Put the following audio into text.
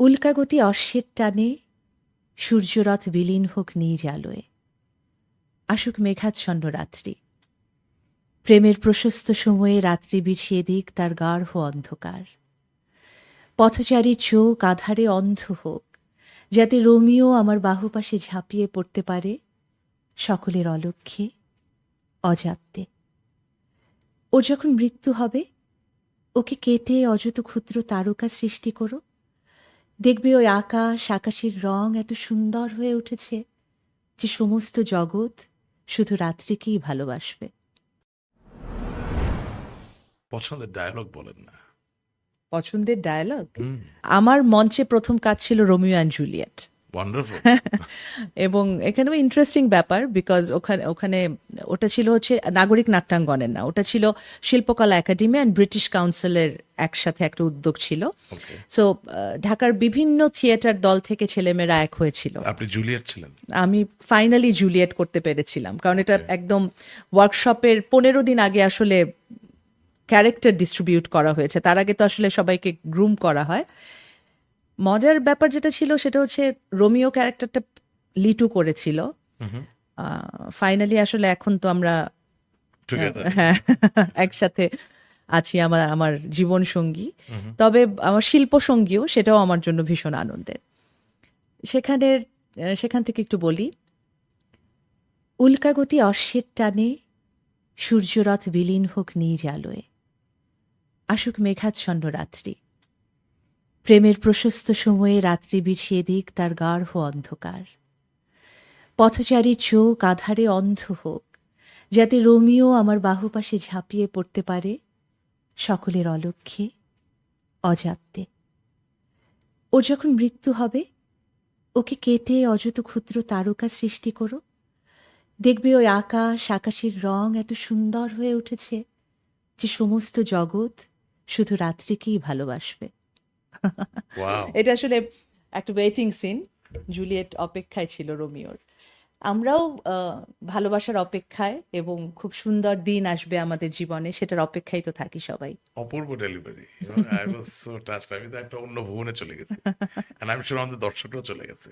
উল্কাগতি অশ্বের টানে সূর্যরথ বিলীন হোক নিজ আলোয়। আসুক মেঘাচ্ছন্ন রাত্রি। প্রেমের প্রশস্ত সময়ে রাত্রি বিছিয়ে দিক তার গাঢ় অন্ধকার। পথচারী চোখ আধারে অন্ধ হোক, যাতে রোমিও আমার বাহুপাশে ঝাঁপিয়ে পড়তে পারে সকলের অলক্ষ্যে অজান্তে। ওর যখন মৃত্যু হবে, ওকে কেটে অযত ক্ষুদ্র তারকা সৃষ্টি করো দেখবে ওই আকাশ আকাশের রং এত সুন্দর হয়ে উঠেছে যে সমস্ত জগৎ শুধু রাত্রিকেই ভালোবাসবে। পছন্দের ডায়লগ বলেন না। পছন্দের ডায়ালগ আমার মঞ্চে প্রথম কাজ ছিল রোমিও অ্যান্ড জুলিয়েট। ওয়ান্ডারফুল এবং এখানে ইন্টারেস্টিং ব্যাপার বিকজ ওখানে ওখানে ওটা ছিল হচ্ছে নাগরিক নাট্যাঙ্গনের না ওটা ছিল শিল্পকলা একাডেমি অ্যান্ড ব্রিটিশ কাউন্সিলের একসাথে একটা উদ্যোগ ছিল। সো ঢাকার বিভিন্ন থিয়েটার দল থেকে ছেলেমেয়েরা এক হয়েছিল। আপনি জুলিয়েট ছিলেন? আমি ফাইনালি জুলিয়েট করতে পেরেছিলাম কারণ এটা একদম ওয়ার্কশপের পনেরো দিন আগে আসলে ক্যারেক্টার ডিস্ট্রিবিউট করা হয়েছে তার আগে তো আসলে সবাইকে গ্রুম করা হয়। মজার ব্যাপার যেটা ছিল সেটা হচ্ছে রোমিও ক্যারেক্টারটা লিটু করেছিল। ফাইনালি আসলে এখন তো আমরা হ্যাঁ একসাথে আছি আমার আমার জীবন সঙ্গী। তবে আমার শিল্প সঙ্গীও সেটাও আমার জন্য ভীষণ আনন্দের। সেখানে সেখান থেকে একটু বলি। উল্কাগতি অশ্বের টানে সূর্যরথ বিলীন হোক নিজ আলোয়। আসুক মেঘাচ্ছন্ন রাত্রি। প্রেমের প্রশস্ত সময়ে রাত্রি বিছিয়ে দিক তার গাঢ় অন্ধকার। পথচারী চোখ আধারে অন্ধ হোক, যাতে রোমিও আমার বাহুপাশে ঝাঁপিয়ে পড়তে পারে সকলের অলক্ষ্যে, অজান্তে। ওর যখন মৃত্যু হবে, ওকে কেটে অযত ক্ষুদ্র তারকা সৃষ্টি করো। দেখবে ওই আকাশ, আকাশের রং এত সুন্দর হয়ে উঠেছে যে সমস্ত জগৎ শুধু রাত্রিকেই ভালোবাসবে। এটা আসলে একটা ওয়েটিং সিন জুলিয়েট অপেক্ষায় ছিল রোমিওর। আমরাও ভালোবাসার অপেক্ষায় এবং খুব সুন্দর দিন আসবে আমাদের জীবনে সেটার অপেক্ষায় তো থাকি সবাই। অপূর্ব delivery I was so touched আমি তো একটা অন্য ভুবনে চলে গেছি। এন্ড আই আমি অন আমাদের দর্শকরাও চলে গেছে।